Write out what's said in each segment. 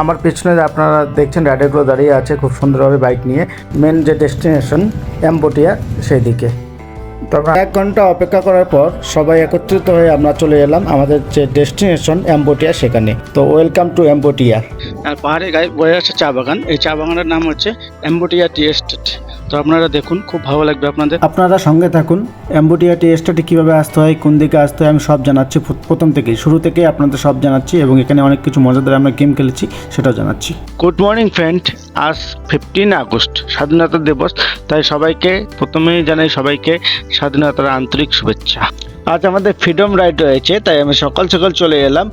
আমার পিছনে আপনারা দেখছেন রাইডারগুলো দাঁড়িয়ে আছে, খুব সুন্দরভাবে বাইক নিয়ে। মেন যে ডেস্টিনেশন অ্যাম্বোটিয়া সেই দিকে তো আমরা এক ঘণ্টা অপেক্ষা করার পর সবাই একত্রিত হয়ে আমরা চলে এলাম আমাদের যে ডেস্টিনেশন অ্যাম্বোটিয়া সেখানে। তো ওয়েলকাম টু অ্যাম্বোটিয়া আর পাহাড়ে গায়ে বয়ে আছে চা বাগান। এই চা বাগানের নাম হচ্ছে অ্যাম্বোটিয়া টি এস্টেট। তো আপনারা দেখুন খুব ভালো লাগবে আপনাদের। আপনারা সঙ্গে থাকুন অ্যাম্বোটিয়া টি এস্টেটে কীভাবে আসতে হয় কোন দিকে আসতে হয় আমি সব জানাচ্ছি প্রথম থেকেই। শুরু থেকেই আপনাদের সব জানাচ্ছি এবং এখানে অনেক কিছু মজাদার আমরা গেম খেলেছি সেটাও জানাচ্ছি। গুড মর্নিং ফ্রেন্ড আজ ফিফটিন আগস্ট স্বাধীনতা দিবস। তাই সবাইকে প্রথমেই জানাই সবাইকে স্বাধীনতার আন্তরিক শুভেচ্ছা। আজ আমাদের ফ্রিডম রাইড রয়েছে তাই আমি সকাল সকাল চলে এলাম।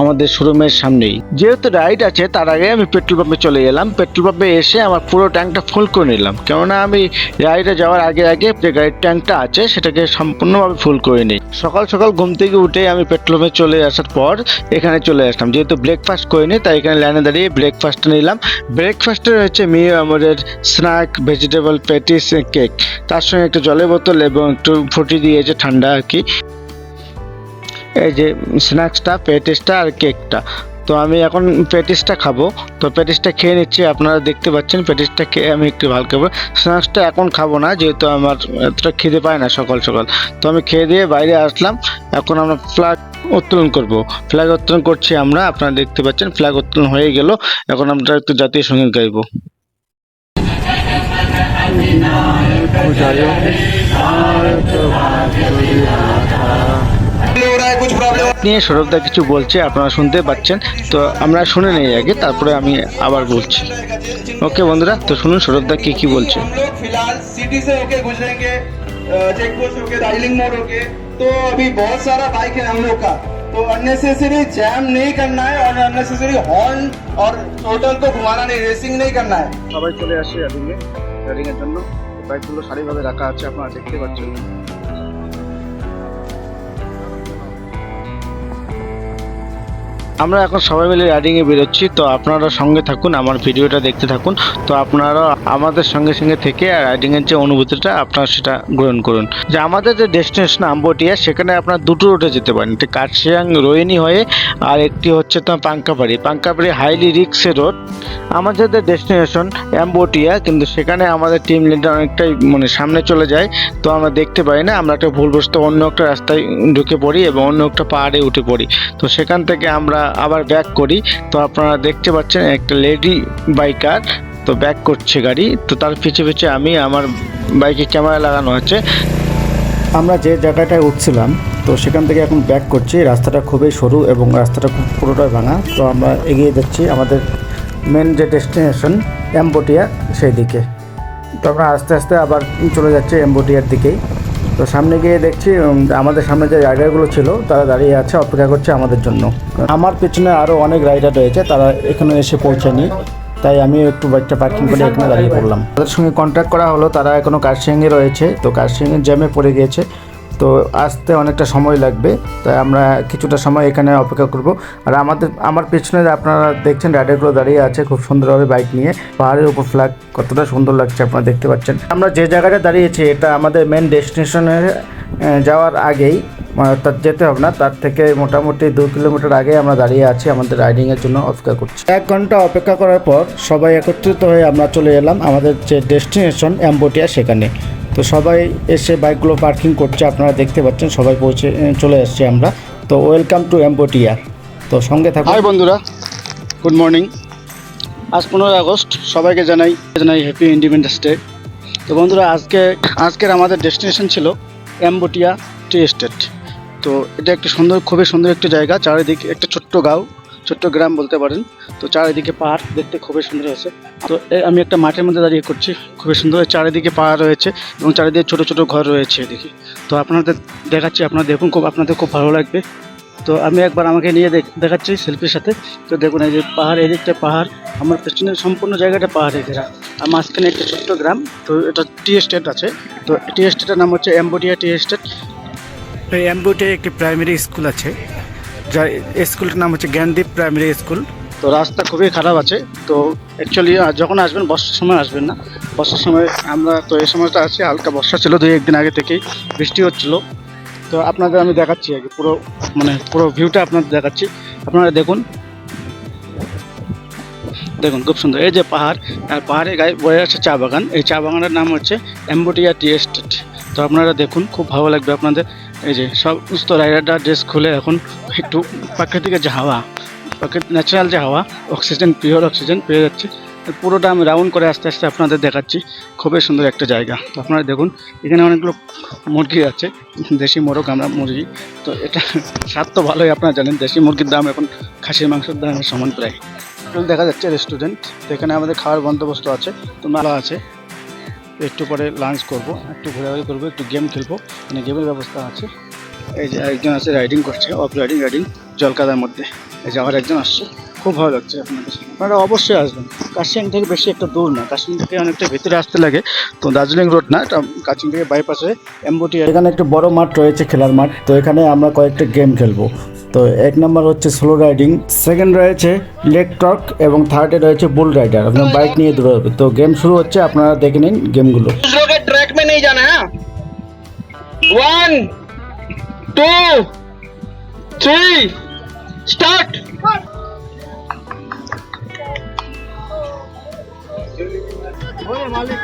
আমাদের শোরুমের সামনেই। যেহেতু রাইড আছে, তার আগে আমি পেট্রোল পাম্পে চলে এলাম। পেট্রোল পাম্পে এসে আমার পুরো ট্যাঙ্কটা ফুল করে নিলাম। কেননা আমি রাইডে যাওয়ার আগে আগে যে গাড়ির ট্যাঙ্কটা আছে, সেটাকে সম্পূর্ণভাবে ফুল করে নিই। সকাল সকাল ঘুম থেকে উঠে আমি পেট্রোল পাম্পে চলে আসার পর এখানে চলে আসলাম। যেহেতু ব্রেকফাস্ট করে নিই, তাই এখানে লাইনে দাঁড়িয়ে ব্রেকফাস্টটা নিলাম। ব্রেকফাস্টে হচ্ছে মেয়ে আমাদের স্ন্যাক, ভেজিটেবল প্যাটিস কেক। তার সঙ্গে একটু জলের বোতল এবং একটু ফুটি দিয়েছে ঠান্ডা আর কি। এই যে স্ন্যাক্সটা প্যাটিসটা আর কেকটা। তো আমি এখন প্যাটিসটা খাব। তো প্যাটিসটা খেয়ে নিচ্ছি, আপনারা দেখতে পাচ্ছেন প্যাটিসটা খেয়ে আমি একটু ভালো খাব। স্ন্যাক্সটা এখন খাব না, যেহেতু আমার এতটা খিদে পায় না সকাল সকাল। তো আমি খেয়ে দিয়ে বাইরে আসলাম। এখন আমরা ফ্ল্যাগ উত্তোলন করব। ফ্ল্যাগ উত্তোলন করছি আমরা, আপনারা দেখতে পাচ্ছেন ফ্ল্যাগ উত্তোলন হয়ে গেল। এখন আমরা একটু জাতীয় সংগীত গাইব। গাইবো নিয়ে সৌরভদা কিছু বলছে আপনারা শুনতে পাচ্ছেন তো আমরা শুনে নেই আগে তারপরে আমি আবার বলছি ওকে বন্ধুরা তো শুনুন সৌরভদা কি কি বলছে हम लोग फिलहाल सिटी से होके गुजरेंगे चेक पोस्ट होके राइलिंग मोड होके तो अभी बहुत सारा बाइक है हम लोग का तो अननेसेसरी जैम नहीं करना है और अननेसेसरी हॉर्न और टोटल को घुमाना नहीं रेसिंग नहीं करना है সবাই চলে আসে রাইডিংয়ে রাইডিংয়ের জন্য বাইকগুলো সারিভাবে রাখা আছে আপনারা দেখতে পাচ্ছেন আমরা এখন সবাই মিলে রাইডিংয়ে বেরোচ্ছি। তো আপনারা সঙ্গে থাকুন, আমার ভিডিওটা দেখতে থাকুন। তো আপনারা আমাদের সঙ্গে সঙ্গে থেকে রাইডিংয়ের যে অনুভূতিটা, আপনারা সেটা গ্রহণ করুন। যে আমাদের যে ডেস্টিনেশন আম্বটিয়া সেখানে আপনারা দুটো রুটে যেতে পারেন। একটি কাঠশিয়াং রোহিনী হয়ে আর একটি হচ্ছে তোমার পাঙ্কাপাড়ি। পাঙ্কাপাড়ি হাইলি রিক্সের রোড। আমাদের যে ডেস্টিনেশন অ্যাম্বোটিয়া কিন্তু সেখানে আমাদের টিম লিডার অনেকটাই মানে সামনে চলে যায়। তো আমরা দেখতে পাই না, আমরা একটা ভুলবশত অন্য একটা রাস্তায় ঢুকে পড়ি এবং অন্য একটা পাহাড়ে উঠে পড়ি। তো সেখান থেকে আমরা আবার ব্যাক করি। তো আপনারা দেখতে পাচ্ছেন একটা লেডি বাইকার তো ব্যাক করছে গাড়ি। তো তার পিছে পিছে আমি, আমার বাইকে ক্যামেরা লাগানো আছে আমরা যে জায়গাটায় উঠছিলাম, তো সেখান থেকে এখন ব্যাক করছি। রাস্তাটা খুবই সরু এবং রাস্তাটা খুব পুরোটাই ভাঙা। তো আমরা এগিয়ে যাচ্ছি আমাদের মেন যে ডেস্টিনেশন অ্যাম্বোটিয়া সেই দিকে তো আমরা আস্তে আস্তে আবার চলে যাচ্ছি অ্যাম্বোটিয়ার দিকেই। তো সামনে গিয়ে দেখছি আমাদের সামনে যে রাইডারগুলো ছিল, তারা দাঁড়িয়ে আছে, অপেক্ষা করছে আমাদের জন্য। আমার পেছনে আরও অনেক রাইডার রয়েছে, তারা এখানে এসে পৌঁছায়নি তাই আমি একটু বাইকটা পার্কিং করে এখানে দাঁড়িয়ে পড়লাম। তাদের সঙ্গে কন্ট্যাক্ট করা হলো, তারা এখনও কার্সিয়াংয়ে রয়েছে, তো কার্সিয়াংয়ের জ্যামে পড়ে গিয়েছে তো আসতে অনেকটা সময় লাগবে, তাই আমরা কিছুটা সময় এখানে অপেক্ষা করব। আর আমাদের, আমার পেছনে আপনারা দেখছেন রাইডারগুলো দাঁড়িয়ে আছে খুব সুন্দরভাবে বাইক নিয়ে। পাহাড়ের উপর ফ্ল্যাগ কতটা সুন্দর লাগছে আপনারা দেখতে পাচ্ছেন। আমরা যে জায়গাটা দাঁড়িয়েছি, এটা আমাদের মেন ডেস্টিনেশনে যাওয়ার আগেই মানে তার যেতে হবে না, তার থেকে মোটামুটি দু কিলোমিটার আগে আমরা দাঁড়িয়ে আছি আমাদের রাইডিংয়ের জন্য অপেক্ষা করছি। এক ঘণ্টা অপেক্ষা করার পর সবাই একত্রিত হয়ে আমরা চলে এলাম আমাদের যে ডেস্টিনেশন অ্যাম্বোটিয়া সেখানে। তো সবাই এসে বাইকগুলো পার্কিং করছে, আপনারা দেখতে পাচ্ছেন, সবাই পৌঁছে চলে এসছে আমরা। তো ওয়েলকাম টু অ্যাম্বোটিয়া তো সঙ্গে থাকুন। হাই বন্ধুরা গুড মর্নিং আজ পনেরোই আগস্ট, সবাইকে জানাই জানাই হ্যাপি ইন্ডিপেন্ডেন্স ডে তো বন্ধুরা, আজকে, আজকের আমাদের ডেস্টিনেশন ছিল অ্যাম্বোটিয়া টি এস্টেট তো এটা একটা সুন্দর, খুবই সুন্দর একটা জায়গা, চারিদিক একটা ছোট্ট গাঁও। ছোট্ট গ্রাম বলতে পারেন। তো চারিদিকে পাহাড় দেখতে খুবই সুন্দর হয়েছে। তো আমি একটা মাঠের মধ্যে দাঁড়িয়ে করছি। খুবই সুন্দর চারিদিকে পাহাড় রয়েছে এবং চারিদিকে ছোট ছোট ঘর রয়েছে এদিকে। তো আপনাদের দেখাচ্ছি, আপনারা দেখুন খুব, আপনাদের খুব ভালো লাগবে। তো আমি একবার আমাকে নিয়ে দেখাচ্ছি শিল্পীর সাথে। তো দেখুন এই যে পাহাড়, এদিকটা পাহাড়। আমার পেছনের সম্পূর্ণ জায়গাটা পাহাড়ে ঘেরা। আর মাঝখানে একটা ছোট্ট গ্রাম। তো এটা টি এস্টেট আছে। তো টি এস্টেটের নাম হচ্ছে অ্যাম্বোডিয়া টি এস্টেট। এই অ্যাম্বোডিয়া একটি প্রাইমারি স্কুল আছে। যা স্কুলটার নাম হচ্ছে জ্ঞানদীপ প্রাইমারি স্কুল। তো রাস্তা খুবই খারাপ আছে। তো অ্যাকচুয়ালি যখন আসবেন, বর্ষার সময় আসবেন না। বর্ষার সময় আমরা তো এই সময়টা আছি, হালকা বর্ষা ছিল দুই, একদিন আগে থেকেই বৃষ্টি হচ্ছিল। তো আপনাদের আমি দেখাচ্ছি আগে, পুরো মানে পুরো ভিউটা আপনাদের দেখাচ্ছি। আপনারা দেখুন। দেখুন, খুব সুন্দর। এই যে পাহাড়, আর পাহাড়ে গায়ে বয়ে আছে চা বাগান। এই চা বাগানের নাম হচ্ছে অ্যাম্বোটিয়া টি এস্টেট। তো আপনারা দেখুন, খুব ভালো লাগবে আপনাদের। এই যে, সব সমস্ত রাইডাররা ড্রেস খুলে এখন একটু প্রাকৃতিক যে হাওয়া প্রাকৃতিক ন্যাচারাল যে হাওয়া অক্সিজেন পিওর অক্সিজেন পেয়ে যাচ্ছে। পুরোটা আমি রাউন্ড করে আস্তে আস্তে আপনাদের দেখাচ্ছি। খুবই সুন্দর একটা জায়গা। তো আপনারা দেখুন, এখানে অনেকগুলো মুরগি আছে, দেশি মোরগ আমরা মুরগি। তো এটা স্বাদ তো ভালোই, আপনারা জানেন, দেশি মুরগির দাম এখন খাসির মাংসের দামের সমান প্রায়। দেখা যাচ্ছে রেস্টুরেন্ট এখানে আমাদের খাওয়ার বন্দোবস্ত আছে, তো মেলা আছে। একটু পরে লাঞ্চ করব, একটু ঘোরাঘুরি করব, একটু গেম খেলব মানে গেমের ব্যবস্থা আছে। এই যে একজন আছে রাইডিং করছে অফ রাইডিং রাইডিং জলকাদার মধ্যে। এই যে আবার একজন আসছে, খুব ভালো লাগছে আপনাদের আপনারা অবশ্যই আসবেন। কাশিয়াং থেকে বেশি একটা দূর না, কাশিয়াং থেকে অনেকটা ভিতরে আসতে লাগে, তো দার্জিলিং রোড না, এটা কাশিয়াং থেকে বাইপাসে এমবোটি এখানে একটি বড় মাঠ রয়েছে, খেলার মাঠ। তো এখানে আমরা কয়েকটা গেম খেলব। তো এক নাম্বার হচ্ছে স্লো রাইডিং সেকেন্ড রয়েছে লেগ টর্ক এবং থার্ডে রয়েছে বুল রাইডার আপনার বাইক নিয়ে দূরে হবে। তো গেম শুরু হচ্ছে আপনারা দেখে নিন গেমগুলো ট্র্যাক মে নেই জানা? হ্যাঁ ওয়ান টু থ্রি স্টার্ট মালিক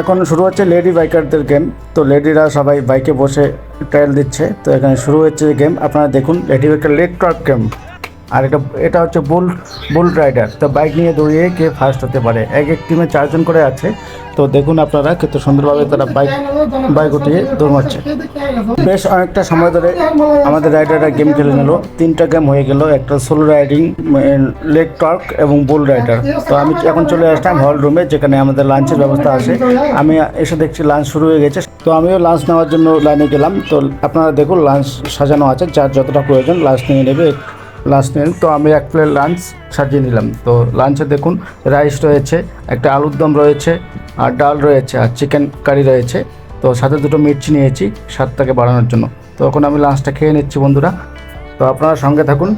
এখন শুরু হচ্ছে লেডি বাইকারদের গেম। তো লেডিরা সবাই বাইকে বসে ট্রায়াল দিচ্ছে। তো এখানে শুরু হচ্ছে গেম। আপনারা দেখুন lady biker lead truck game. আর এটা এটা হচ্ছে বুল বুল রাইডার তো বাইক নিয়ে দৌড়িয়ে কে ফার্স্ট হতে পারে? এক এক টিমে চারজন করে আছে। তো দেখুন আপনারা কত সুন্দরভাবে তারা বাইক বাইক উঠিয়ে দৌড় মারছে। বেশ অনেকটা সময় ধরে আমাদের রাইডাররা গেম খেলে নিল। তিনটা গেম হয়ে গেল। একটা সোলো রাইডিং লেগ টর্ক এবং বুল রাইডার তো আমি এখন চলে আসলাম হল রুমে যেখানে আমাদের লাঞ্চের ব্যবস্থা আছে। আমি এসে দেখছি লাঞ্চ শুরু হয়ে গেছে। তো আমিও লাঞ্চ নেওয়ার জন্য লাইনে গেলাম। তো আপনারা দেখুন লাঞ্চ সাজানো আছে। যার যতটা প্রয়োজন লাঞ্চ নিয়ে নেবে। লাঞ্চ নিন তো আমি এক প্লেট লাঞ্চ সাজিয়ে নিলাম। তো লাঞ্চে দেখুন রাইস রয়েছে একটা আলুর দম রয়েছে আর ডাল রয়েছে আর চিকেন কারি রয়েছে। তো সাথে দুটো মির্চি নিয়েছি স্বাদটাকে বাড়ানোর জন্য। তো এখন আমি লাঞ্চটা খেয়ে নিচ্ছি বন্ধুরা। তো আপনারা সঙ্গে থাকুন।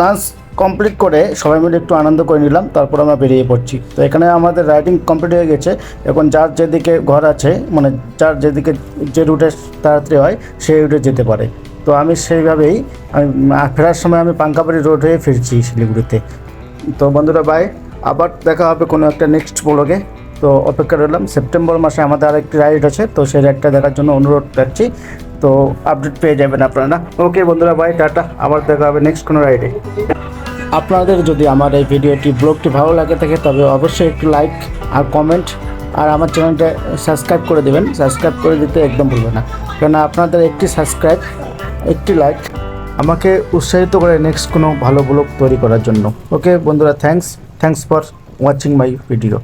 লাঞ্চ কমপ্লিট করে সবাই মিলে একটু আনন্দ করে নিলাম, তারপর আমরা বেরিয়ে পড়ছি। তো এখানে আমাদের রাইডিং কমপ্লিট হয়ে গেছে। এখন যার যেদিকে ঘর আছে মানে যার যেদিকে যে রুটে তাড়াতাড়ি হয় সেই রুটে যেতে পারে। তো আমি সেইভাবেই আমি ফেরার সময় আমি পাঙ্কাবাড়ি রোড হয়ে ফিরছি শিলিগুড়িতে। তো বন্ধুরা বাই আবার দেখা হবে কোনো একটা নেক্সট ব্লগে তো অপেক্ষা রইলাম, সেপ্টেম্বর মাসে আমাদের আরেকটি রাইড আছে, তো সেই রাইডটা দেখার জন্য অনুরোধ রাখছি। তো আপডেট পেয়ে যাবেন আপনারা। ওকে বন্ধুরা বাই টাটা। আবার দেখা হবে নেক্সট কোনো রাইডে আপনাদের যদি আমার এই ভিডিওটি, ব্লগটি ভালো লাগে থাকে, তবে অবশ্যই একটু লাইক আর কমেন্ট আর আমার চ্যানেলটা সাবস্ক্রাইব করে দেবেন। সাবস্ক্রাইব করে দিতে একদম ভুলবেন না। কেন আপনাদের একটি সাবস্ক্রাইব একটি লাইক আমাকে উৎসাহিত করে নেক্সট কোনো ভালো ব্লগ তৈরি করার জন্য। ওকে বন্ধুরা thanks thanks for watching my video